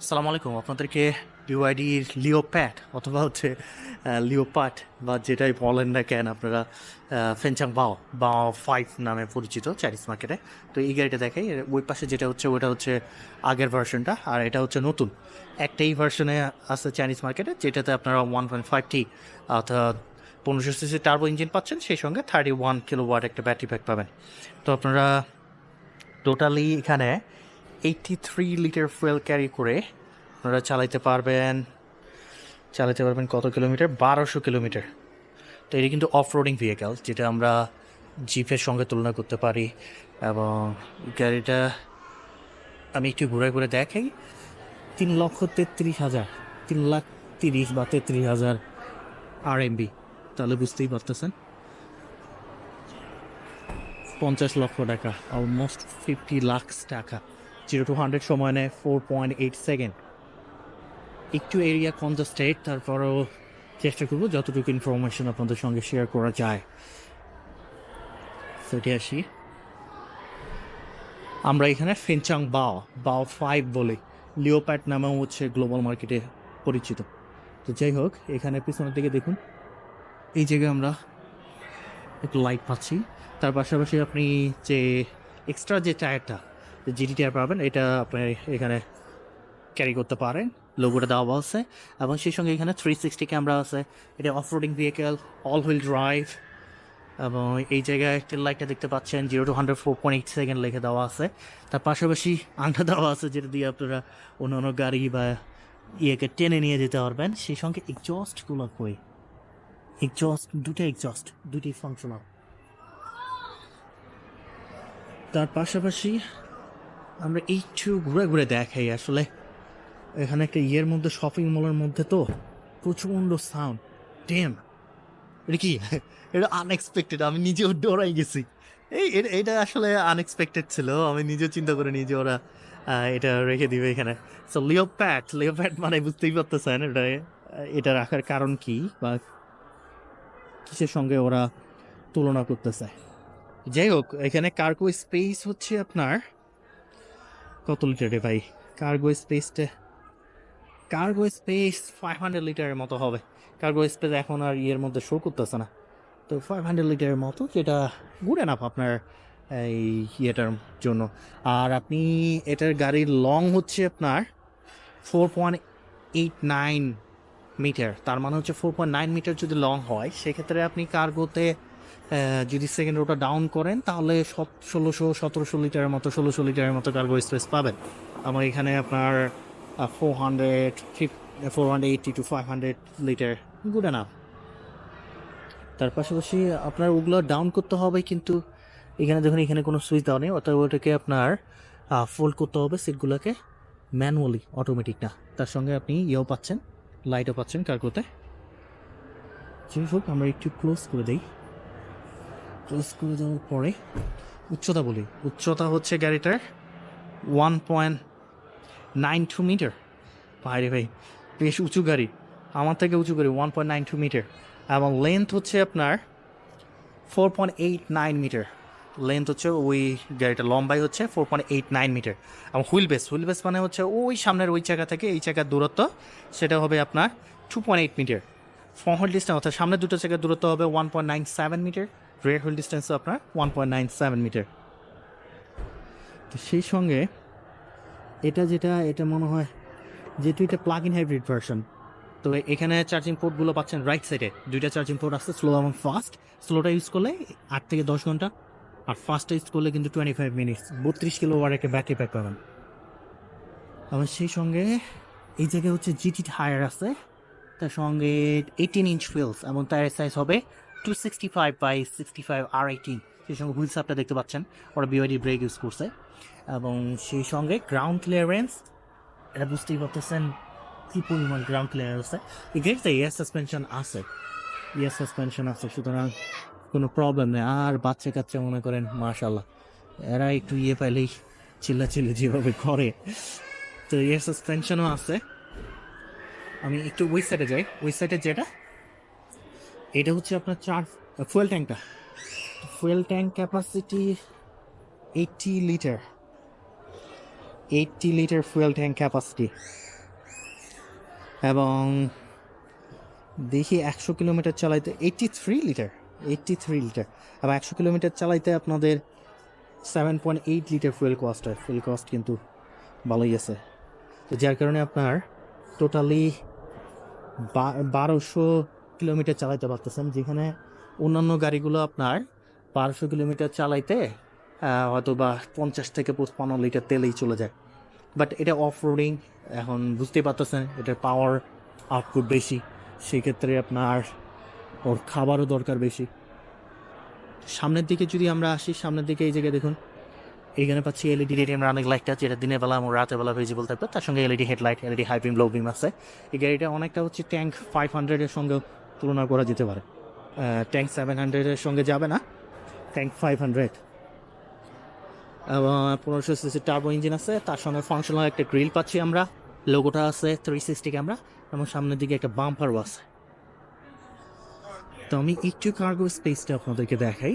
সালাম আলাইকুম। আপনাদেরকে বিওয়াইডির লিওপ্যাট অথবা হচ্ছে লিওপাট বা যেটাই বলেন না কেন আপনারা ফেনচাং বাও বা ফাইভ নামে পরিচিত চাইনিজ মার্কেটে তো এই গাড়িটা দেখাই। ওই পাশে যেটা হচ্ছে, ওটা হচ্ছে আগের ভার্সনটা আর এটা হচ্ছে নতুন। একটাই ভার্সনে আছে চাইনিজ মার্কেটে যেটাতে আপনারা ওয়ান পয়েন্ট ফাইভটি অর্থাৎ পনেরোশো সিসি টার্বো ইঞ্জিন পাচ্ছেন। সেই সঙ্গে থার্টি ওয়ান কিলো ওয়াট একটা ব্যাটারি প্যাক পাবেন। তো আপনারা টোটালি এখানে eighty three litre fuel carry করে আপনারা চালাইতে পারবেন চালাতে পারবেন কত কিলোমিটার বারোশো কিলোমিটার তো এটি কিন্তু অফ রোডিং ভেহিক্যাল যেটা আমরা জিপের সঙ্গে তুলনা করতে পারি। এবং গাড়িটা আমি একটু ঘুরে ঘুরে দেখাই। তিন লক্ষ তেত্রিশ হাজার, তিন লাখ তিরিশ বা তেত্রিশ হাজার আর এমবি তাহলে বুঝতেই পারতেছেন। পঞ্চাশ লক্ষ টাকা অলমোস্ট ফিফটি লাখস টাকা। জিরো টু হান্ড্রেড সময় নেয় ফোর পয়েন্ট এইট সেকেন্ড একটু এরিয়া কনজাস্টেড তারপরেও চেষ্টা করব যতটুকু ইনফরমেশন আপনাদের সঙ্গে শেয়ার করা যায়। সেটি আসি। আমরা এখানে ফেনচাং বাও বাও ফাইভ বলি। লিওপ্যাট নামেও হচ্ছে গ্লোবাল মার্কেটে পরিচিত। তো যাই হোক, এখানে পিছনের দিকে দেখুন। এই জায়গায় আমরা একটু লাইট পাচ্ছি। তার পাশাপাশি আপনি যে এক্সট্রা যে টায়ারটা জিডি টায়ার পাবেন, এটা আপনি এখানে ক্যারি করতে পারেন। লোগোটা দেওয়া আছে। এবং সেই সঙ্গে এখানে থ্রি সিক্সটি ক্যামেরা আছে। এটা off roading vehicle all wheel drive এবং এই জায়গায় টেল লাইটটা দেখতে পাচ্ছেন zero two hundred four point eight second লেখে দেওয়া আছে। তার পাশাপাশি আংটা দেওয়া আছে, যেটা দিয়ে আপনারা অন্য অন্য গাড়ি বা ইয়েকে টেনে নিয়ে যেতে পারবেন। সেই সঙ্গে এক্সস্টগুলো কই? এক্সস্ট দুটো এক্সস্ট দুটি ফাংশনাল তার পাশাপাশি আমরা একটু ঘুরে ঘুরে দেখাই আসলে। এখানে একটা ইয়ের মধ্যে শপিং মলের মধ্যে তো প্রচণ্ড সাউন্ড ডেম এটা কি? এটা আনএক্সপেক্টেড আমি নিজেও ডরাই গেছি। এই এটা- আসলে আনএক্সপেক্টেড ছিল। আমি নিজেও চিন্তা করে নিজে ওরা এটা রেখে দিবে এখানে। সো লিওপ্যাট লিওপ্যাট মানে বুঝতেই পারতেছেন এটা এটা রাখার কারণ কি বা কিসের সঙ্গে ওরা তুলনা করতেছে? যাই হোক, এখানে কার্গো স্পেস হচ্ছে আপনার কত লিটারে ভাই? কার্গো স্পেসটা কার্গো স্পেস ফাইভ হান্ড্রেড লিটারের মতো হবে। কার্গো স্পেস এখন আর ইয়ের মধ্যে শো করতেছে না। তো ফাইভ হান্ড্রেড লিটারের মতো যেটা গুড এনাফ আপনার, এই ইয়েটার জন্য। আর আপনি এটার গাড়ির লং হচ্ছে আপনার four point eight nine metre তার মানে হচ্ছে ফোর পয়েন্ট নাইন মিটার যদি লং হয়, সেক্ষেত্রে আপনি কার্গোতে যদি সেকেন্ড রোটা ডাউন করেন, তাহলে ষোলোশো, সতেরোশো লিটারের মতো, ষোলোশো লিটারের মতো কার্গো স্পেস পাবেন। আমার এখানে আপনার ফোর হান্ড্রেড ফিফ four hundred eighty two five hundred litre good enough তার পাশাপাশি আপনার ওগুলো ডাউন করতে হবে, কিন্তু এখানে দেখুন, এখানে কোনো সুইচ দেওয়া নেই অর্থাৎ ওটাকে আপনার ফোল্ড করতে হবে সিটগুলোকে ম্যানুয়ালি অটোমেটিক না। তার সঙ্গে আপনি ইয়েও পাচ্ছেন লাইটও পাচ্ছেন কার্গোতে যাই হোক, আমরা একটু ক্লোজ করে দিই। ক্লোজ করে দেওয়ার পরে উচ্চতা বলি। উচ্চতা হচ্ছে গাড়িটার one point nine two metre বাইরে ভাই, বেশ উঁচু গাড়ি। আমার থেকে উঁচু গাড়ি one point nine two metre এবং লেন্থ হচ্ছে আপনার four point eight nine metre length হচ্ছে ওই গাড়িটা, লম্বাই হচ্ছে four point eight nine metre এবং হুইল বেস হুইল বেস মানে হচ্ছে ওই সামনের ওই জায়গা থেকে এই জায়গার দূরত্ব, সেটা হবে আপনার two point eight metre front distance অর্থাৎ সামনের দুটো জায়গার দূরত্ব হবে one point nine seven metre rear wheel distance আপনার one point nine seven metre তো সেই সঙ্গে এটা যেটা, এটা মনে হয় যেহেতু এটা প্লাগ ইন হাইব্রিড ভার্সন তো এখানে চার্জিং পোর্টগুলো পাচ্ছেন রাইট সাইডে দুইটা চার্জিং পোর্ট আছে স্লো এবং ফাস্ট স্লোটা ইউজ করলে আট থেকে দশ ঘণ্টা, আর ফাস্টটা ইউজ করলে কিন্তু টোয়েন্টি ফাইভ মিনিটস বত্রিশ কিলো ওয়ার একটা ব্যাটারি প্যাক পাবেন। আবার সেই সঙ্গে এই জায়গায় হচ্ছে জিটি টায়ার আছে, তার সঙ্গে এইটিন ইঞ্চ হুইলস এবং টায়ার সাইজ হবে two sixty five by sixty five R eighteen সেই সঙ্গে হুইলস আপটা দেখতে পাচ্ছেন। ওরা বিওয়াইডি ব্রেক ইউজ করছে। এবং সেই সঙ্গে গ্রাউন্ড ক্লিয়ারেন্স এটা বুঝতেই পারতেছেন কি পরিমাণ গ্রাউন্ড ক্লিয়ার আছে। এই গাড়িতে সাসপেনশন আছে। ইয়ার সাসপেনশন আছে, সুতরাং কোনো প্রবলেম নেই। আর বাচ্চা কাচ্চা মনে করেন মাশাল্লাহ এরা একটু ইয়ে পাইলেই চিল্লা চিল্লি যেভাবে করে। তো ইয়ার সাসপেনশনও আছে। আমি একটু ওই সাইডে যাই। ওই সাইডে যেটা এটা হচ্ছে আপনার চার fuel ট্যাঙ্কটা fuel tank capacity eighty litre eighty litre fuel tank capacity এবং দেখি একশো কিলোমিটার চালাইতে eighty three litre eighty three litre এবং একশো কিলোমিটার চালাইতে আপনাদের seven point eight litre fuel cost হয়। ফুয়েল কস্ট কিন্তু ভালোই আছে। তো যার কারণে আপনার টোটালি বারোশো কিলোমিটার চালাইতে পারতেছেন, যেখানে অন্যান্য গাড়িগুলো আপনার বারোশো কিলোমিটার চালাইতে হয়তো বা পঞ্চাশ থেকে পঁচপান্ন লিটার তেলেই চলে যায়। বাট এটা অফ রোডিং এখন বুঝতেই পারতেছেন, এটার পাওয়ার আউটপুট বেশি। সেক্ষেত্রে আপনার ওর খাবারও দরকার বেশি। সামনের দিকে যদি আমরা আসি, সামনের দিকে এই জায়গায় দেখুন এইখানে পাচ্ছি এলইডি রেডিয়াম রানিং লাইটটা যেটা দিনের বেলা এবং রাতের বেলা ভিজিবল থাকবে। তার সঙ্গে LED headlight LED high beam low beam আছে। এই গাড়িটা অনেকটা হচ্ছে ট্যাঙ্ক ফাইভ হান্ড্রেডের সঙ্গে তুলনা করা যেতে পারে। ট্যাঙ্ক সেভেন হান্ড্রেডের সঙ্গে যাবে না। ট্যাঙ্ক ফাইভ হান্ড্রেড এবং পনেরোশো সিসি টার্বো ইঞ্জিন আছে, তার সঙ্গে ফাংশনাল একটা গ্রিল পাচ্ছি আমরা। লোগোটা আছে থ্রি সিক্সটি ক্যামেরা এবং সামনের দিকে একটা বাম্পারও আছে। তো আমি একটু কার্গো স্পেসটা আপনাদেরকে দেখাই।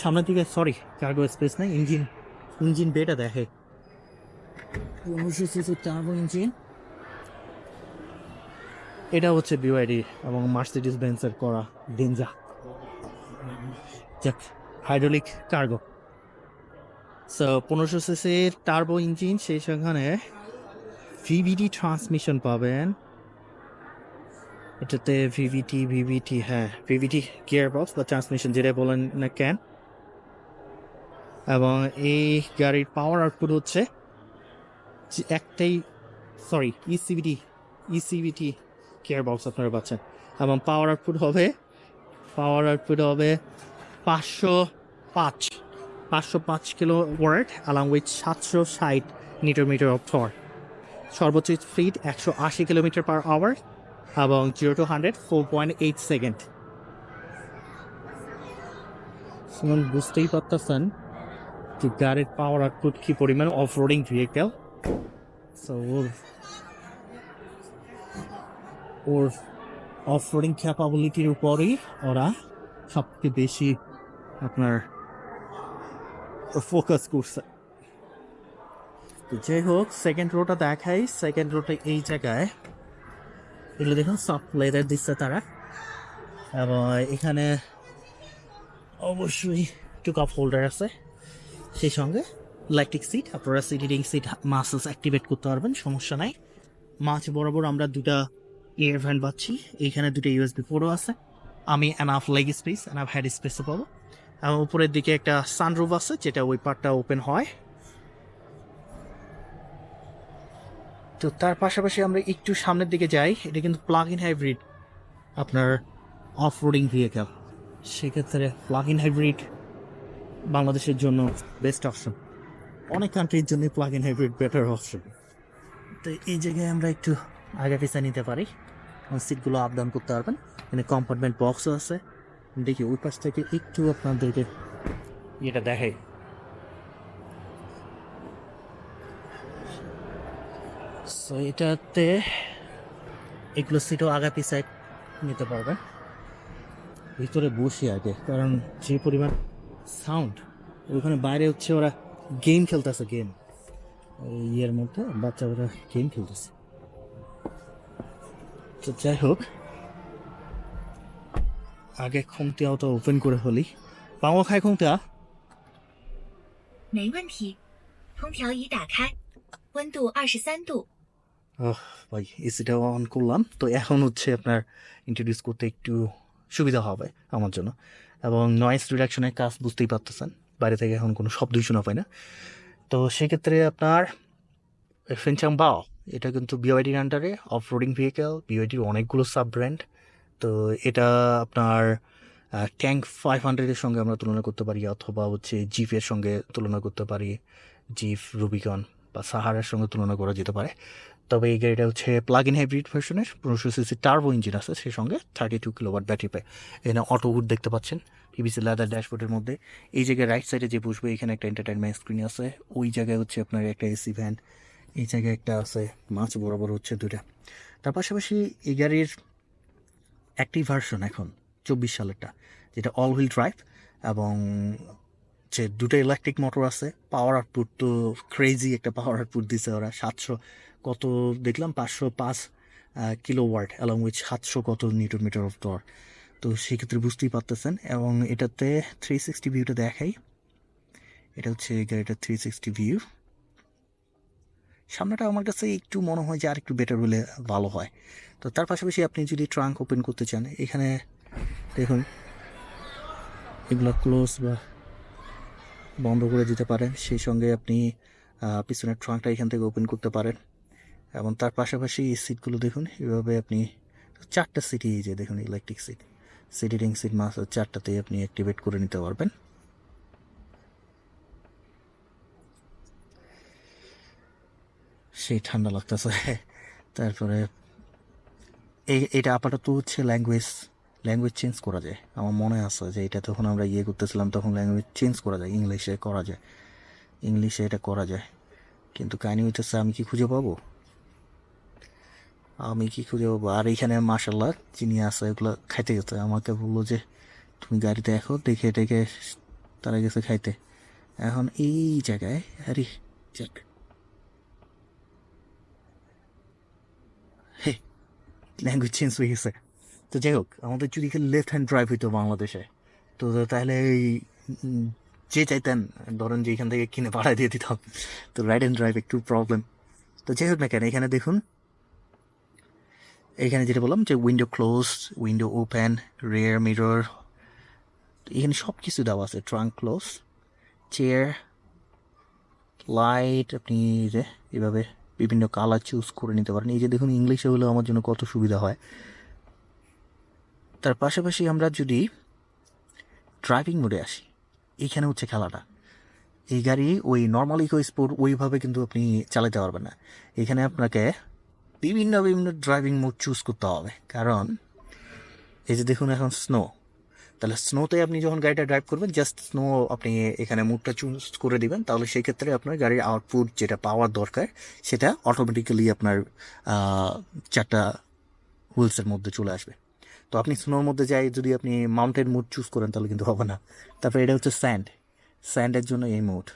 সামনের দিকে সরি কার্গো স্পেস নাই ইঞ্জিন ইঞ্জিন বেটা দেখে পনেরোশো সিসি টার্বো ইঞ্জিন এটা হচ্ছে বিওয়াইডি এবং মার্সিডিস বেন্সের করা ডেঞ্জা যাক হাইড্রোলিক কার্গো সো পনেরোশো সিসির টার্বো ইঞ্জিন সেই সেখানে ভিভিটি ট্রান্সমিশন পাবেন। এটাতে ভিভিটি ভিভিটি হ্যাঁ ভিভিটি গিয়ার বক্স বা ট্রান্সমিশন যেটা বলেন না কেন। এবং এই গাড়ির পাওয়ার আউটপুট হচ্ছে একটাই sorry ECVT ECVT gear box আপনারা পাচ্ছেন। এবং পাওয়ার আউটপুট হবে পাওয়ার আউটপুট হবে পাঁচশো পাঁচ পাঁচশো পাঁচ কিলো ওয়ার্ড অ্যালং উইথ সাতশো ষাট মিটার মিটার অফ থর সর্বোচ্চ স্পিড একশো আশি কিলোমিটার পার আওয়ার এবং zero two hundred four point eight second বুঝতেই পারতেছেন যে গাড়ির পাওয়ার আউটপুট কী পরিমাণ অফ রোডিং ভেহিকেল সো ওর ওর অফ রোডিং ক্যাপাবিলিটির উপরেই ওরা সবচেয়ে বেশি আপনার ফোকাস করছে। তো যাই হোক সেকেন্ড রোটা দেখাই। সেকেন্ড রোটা এই জায়গায়। এগুলো দেখুন সফট লেদার দিচ্ছে তারা। এবং এখানে অবশ্যই টু কাপ হোল্ডার আছে। সেই সঙ্গে ইলেকট্রিক সিট আপনারা সিট সিট মাসেলস অ্যাক্টিভেট করতে পারবেন, সমস্যা নাই। মাছ বরাবর আমরা দুটা এয়ার ভ্যান পাচ্ছি। এইখানে দুটো ইউএসবি পোর্টও আছে। আমি enough leg space enough head স্পেসও পাবো। এবং উপরের দিকে একটা সানরুফ আছে, যেটা ওই পার্টটা ওপেন হয়। তো তার পাশাপাশি আমরা একটু সামনের দিকে যাই। এটা কিন্তু প্লাগ ইন হাইব্রিড আপনার অফ রোডিং ভেহিকেল সেক্ষেত্রে প্লাগ ইন হাইব্রিড বাংলাদেশের জন্য বেস্ট অপশন অনেক কান্ট্রির জন্য plug in hybrid better option তো এই জায়গায় আমরা একটু আগে পিছিয়ে নিতে পারি। সিটগুলো আপ ডাউন করতে পারবেন। এখানে কম্পার্টমেন্ট বক্সও আছে। দেখি ওই পাশ থেকে একটু আপনাদেরকে এটা দেখাই। সো এটাতে এগুলো সিটও আগা পিছায় নিতে পারবেন। ভিতরে বসি আগে, কারণ যে পরিমাণ সাউন্ড ওখানে বাইরে হচ্ছে ওরা গেম খেলতেছে গেম ইয়ের মধ্যে বাচ্চা ওরা গেম খেলতেছে। তো যাই হোক আগে খুঁটিয়াও তো ওপেন করে ফেলি পাওয়া খায় খুঁটিয়া 没问题，空调已打开，温度二十三度。 আহ, ভাই এসিটা অন করলাম তো এখন হচ্ছে আপনার ইন্ট্রোডিউস করতে একটু সুবিধা হবে আমার জন্য এবং নয়েস রিডাকশনের কাজ বুঝতেই পারতেছেন বাইরে থেকে এখন কোনো শব্দই শোনা পায় না তো সেক্ষেত্রে আপনার ফেনচাং বাও এটা কিন্তু বিওআইডির আন্ডারে অফ রোডিং ভেহিকেল বিওআইডির অনেকগুলো সাব ব্র্যান্ড তো এটা আপনার ট্যাঙ্ক ফাইভ হান্ড্রেডের সঙ্গে আমরা তুলনা করতে পারি, অথবা হচ্ছে জিপের সঙ্গে তুলনা করতে পারি জিপ রুবিকন বা সাহারার সঙ্গে তুলনা করা যেতে পারে। তবে এই গাড়িটা হচ্ছে প্লাগ ইন হাইব্রিড ভার্সনের পনেরোশো সিসি টার্বো ইঞ্জিন আছে, সেই সঙ্গে থার্টি টু কিলোওয়াট ব্যাটারি পায় এখানে অটো হুড দেখতে পাচ্ছেন পিবিসি লেদার ড্যাশবোর্ডের মধ্যে। এই জায়গায় রাইট সাইডে যে বসবে, এখানে একটা এন্টারটেনমেন্ট স্ক্রিন আছে। ওই জায়গায় হচ্ছে আপনার একটা এসি ভ্যান এই জায়গায় একটা আছে, মাছ বরাবর হচ্ছে দুটা তার পাশাপাশি এই গাড়ির একটি ভার্সন এখন, চব্বিশ সালেরটা, যেটা অল হুইল ড্রাইভ এবং যে দুটো ইলেকট্রিক মোটর আছে পাওয়ার আউটপুট তো ক্রেজি একটা পাওয়ার আউটপুট দিছে ওরা, সাতশো কত দেখলাম, পাঁচশো পাঁচ কিলো ওয়ার্ড অ্যালং উইথ সাতশো কত নিউটন মিটার অফ টর তো সেক্ষেত্রে বুঝতেই পারতেছেন, এবং এটাতে থ্রি সিক্সটি ভিউটা দেখাই। এটা হচ্ছে গাড়িটা থ্রি সিক্সটি ভিউ সামনেটা আমার কাছে একটু মনে হয় যে আর একটু বেটার হলে ভালো হয়। তো তার পাশাপাশি আপনি যদি ট্রাঙ্ক ওপেন করতে চান, এখানে দেখুন, এগুলো ক্লোজ বা বন্ধ করে দিতে পারেন। সেই সঙ্গে আপনি পিছনের ট্রাঙ্কটা এখান থেকে ওপেন করতে পারেন। এবং তার পাশাপাশি এই সিটগুলো দেখুন, এভাবে আপনি চারটা সিটই এই যে দেখুন ইলেকট্রিক সিট সিটিং সিট মাস চারটাতেই আপনি অ্যাক্টিভেট করে নিতে পারবেন। সেই ঠান্ডা লাগতেছে। তারপরে এই এটা আপাতত হচ্ছে ল্যাঙ্গুয়েজ ল্যাঙ্গুয়েজ চেঞ্জ করা যায়। আমার মনে আছে যে এটা তখন আমরা ইয়ে করতেছিলাম, তখন ল্যাঙ্গুয়েজ চেঞ্জ করা যায়, ইংলিশে করা যায়। ইংলিশে এটা করা যায়। কিন্তু কাহিনি হইতেছে, আমি কি খুঁজে পাবো? আমি কি খুঁজে পাবো? আর এখানে মাসাল্লাহ চিনি আছে, এগুলো খাইতে গেছে। আমাকে বলল যে, তুমি গাড়িতে দেখো, দেখে দেখে তারা গেছে খাইতে। এখন এই জায়গায়, আরে যাক হে ল্যাঙ্গুয়েজ চেঞ্জ হয়ে গেছে। তো যাই হোক, আমাদের যদি লেফট হ্যান্ড ড্রাইভ হইতো বাংলাদেশে, তো তাহলে এই যে চাইতেন, ধরেন যে এখান থেকে কিনে ভাড়া দিয়ে দিতাম, তো রাইট হ্যান্ড ড্রাইভ একটু প্রবলেম তো যাই হোক না কেন, এখানে দেখুন, এখানে যেটা বললাম যে window close window open rear mirror এখানে সব কিছু দেওয়া আছে ট্রাঙ্ক ক্লোজ চেয়ার লাইট আপনি এভাবে বিভিন্ন কালার চুজ করে নিতে পারেন। এই যে দেখুন ইংলিশে হলেও আমার জন্য কত সুবিধা হয়। তার পাশাপাশি আমরা যদি ড্রাইভিং মোডে আসি এইখানে হচ্ছে খেলাটা। এই গাড়ি ওই নর্মাল ইকো স্পোর্ট ওইভাবে কিন্তু আপনি চালাতে পারবেন না। এখানে আপনাকে বিভিন্ন বিভিন্ন ড্রাইভিং মোড চুজ করতে হবে। কারণ, এই যে দেখুন এখন স্নো তাহলে স্নোতে আপনি যখন গাড়িটা ড্রাইভ করবেন জাস্ট স্নো আপনি এখানে মুডটা চুজ করে দিবেন, তাহলে সেই ক্ষেত্রে আপনার গাড়ির আউটপুট যেটা পাওয়ার দরকার, সেটা অটোমেটিক্যালি আপনার চারটা হুইলসের মধ্যে চলে আসবে। তো আপনি স্নোর মধ্যে যাই, যদি আপনি মাউন্টেন মুড চুজ করেন, তাহলে কিন্তু হবে না। তারপরে এটা হচ্ছে স্যান্ড স্যান্ডের জন্য এই মুড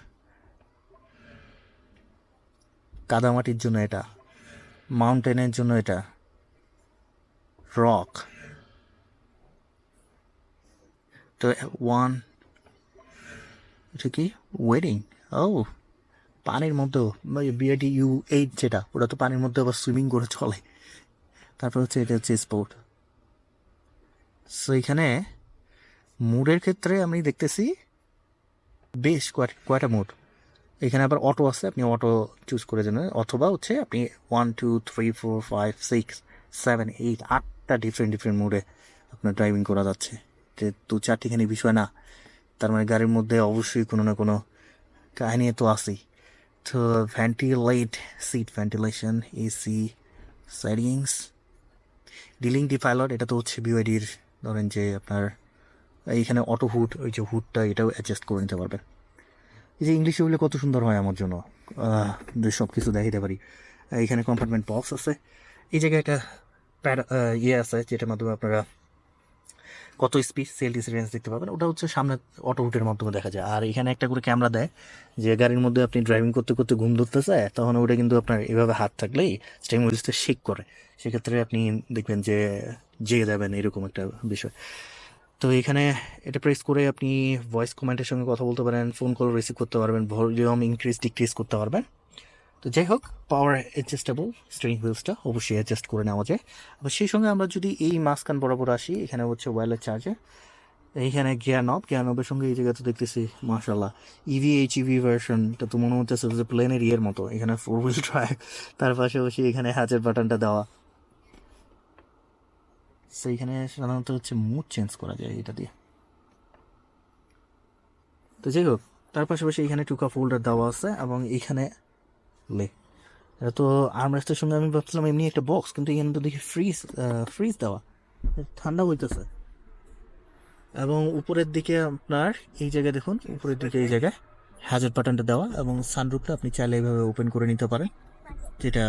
কাদামাটির জন্য এটা। মাউন্টেনের জন্য এটা। রক তো ওয়ান এটা কি? ওয়েডিং ও, পানির মধ্যেও বিআইটি ইউ এইট যেটা, ওটা তো পানির মধ্যে আবার সুইমিং করে চলে। তারপর হচ্ছে এটা হচ্ছে স্পোর্ট সো এখানে মুডের ক্ষেত্রে আমি দেখতেছি বেশ কয়টা মুড। এখানে আবার অটো আছে, আপনি অটো চুজ করে দেবেন অথবা হচ্ছে আপনি one two three four five six seven eight আটটা ডিফারেন্ট ডিফারেন্ট মুডে আপনার ড্রাইভিং করা যাচ্ছে। যে দু চারটিখানি বিষয় না, তার মানে গাড়ির মধ্যে অবশ্যই কোনো না কোনো কাহিনী তো আছেই। তো ভেন্টিলেট সিট ভেন্টিলেশন এসি সাইডিংস ডিলিং ডি পাইলট এটা তো হচ্ছে বিওয়াইডির ধরেন যে আপনার এইখানে অটো হুড ওই যে হুডটা এটাও অ্যাডজাস্ট করে নিতে পারবেন। এই যে ইংলিশে বললে কত সুন্দর হয় আমার জন্য। সব কিছু দেখাইতে পারি। এইখানে কম্পার্টমেন্ট বক্স আছে। এই জায়গায় একটা প্যাড ইয়ে আছে, যেটার মাধ্যমে আপনারা কত স্পিড সেল ডিসিডেন্স দেখতে পাবেন, ওটা হচ্ছে সামনে অটো হুটের মাধ্যমে দেখা যায়। আর এখানে একটা করে ক্যামেরা দেয়, যে গাড়ির মধ্যে আপনি ড্রাইভিং করতে করতে ঘুম ধরতে চায় তখন ওটা কিন্তু আপনার এভাবে হাত থাকলেই স্টেরিং হুইলসটা শেক করে। সেক্ষেত্রে আপনি দেখবেন যে জেগে যাবেন, এরকম একটা বিষয়। তো এখানে এটা প্রেস করে আপনি ভয়েস কমেন্টের সঙ্গে কথা বলতে পারেন ফোন কল রিসিভ করতে পারবেন ভলিউম ইনক্রিজ ডিক্রিজ করতে পারবেন। তো যাই হোক পাওয়ার অ্যাডজাস্টেবল স্টিয়ারিং হুইলসটা অবশ্যই অ্যাডজাস্ট করে নেওয়া যায়। আবার সেই সঙ্গে আমরা যদি এই মাঝখান বরাবর আসি, এখানে হচ্ছে ওয়্যারলেস চার্জার এইখানে গিয়ার নব গিয়ার নবের সঙ্গে এই জায়গাতে দেখতেছি মাশাল্লাহ ইভি এইচ ইভি ভার্সনটা তো মনে হচ্ছে যে প্লেনের ইয়ের মতো। এখানে ফোর হুইল ট্র্যাক তার পাশাপাশি এখানে হ্যাচের বাটনটা দেওয়া। তো এখানে সাধারণত হচ্ছে মুড চেঞ্জ করা যায় এটা দিয়ে। তো যাই হোক, তার পাশাপাশি এখানে টুকা ফোল্ডার দেওয়া আছে, এবং এখানে লে এটা তো আর্মরেস্টের সঙ্গে আমি ভাবছিলাম এমনি একটা বক্স কিন্তু এখানে তো দেখি ফ্রিজ ফ্রিজ দেওয়া। ঠান্ডা হইতেছে এবং উপরের দিকে আপনার এই জায়গায় দেখুন, উপরের দিকে এই জায়গায় হ্যাজার বাটনটা দেওয়া এবং সানরুফটা আপনি চাইলে এইভাবে ওপেন করে নিতে পারেন। যেটা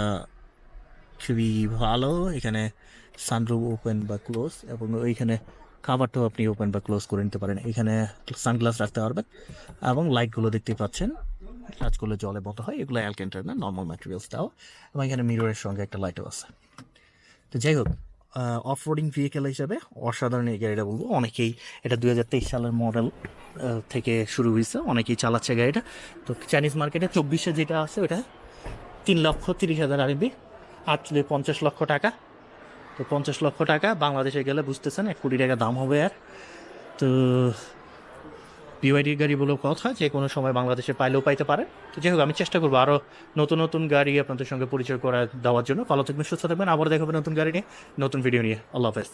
খুবই ভালো, এখানে সানরুফ ওপেন বা ক্লোজ এবং ওইখানে খাবারটাও আপনি ওপেন বা ক্লোজ করে নিতে পারেন। এখানে সানগ্লাস রাখতে পারবেন এবং লাইটগুলো দেখতে পাচ্ছেন। কাজ করলে জলে মতো হয়, এগুলো অ্যালকেন্টার না নর্মাল ম্যাটেরিয়ালসটাও এবং এখানে মিররের সঙ্গে একটা লাইটও আছে। তো যাই হোক অফ রোডিং ভেহিকেল হিসাবে অসাধারণ এই গাড়িটা বলব। অনেকেই এটা দুই হাজার তেইশ সালের মডেল থেকে শুরু হয়েছে, অনেকেই চালাচ্ছে গাড়িটা। তো চাইনিজ মার্কেটে চব্বিশে যেটা আছে, ওটা তিন লক্ষ তিরিশ হাজার আরবি আটচল্লি পঞ্চাশ লক্ষ টাকা। তো পঞ্চাশ লক্ষ টাকা, বাংলাদেশে গেলে বুঝতেছেন, এক কোটি টাকা দাম হবে আর। তো বিওয়াইডির গাড়ি বলেও কথা যে কোনো সময় বাংলাদেশে পাইলেও পাইতে পারে তো যাই হোক, আমি চেষ্টা করব আরও নতুন নতুন গাড়ি আপনাদের সঙ্গে পরিচয় করা দেওয়ার জন্য। ভালো থাকবেন, সুস্থ থাকবেন। আবার দেখাবেন নতুন গাড়ি নিয়ে, নতুন ভিডিও নিয়ে। আল্লাহ হাফেজ।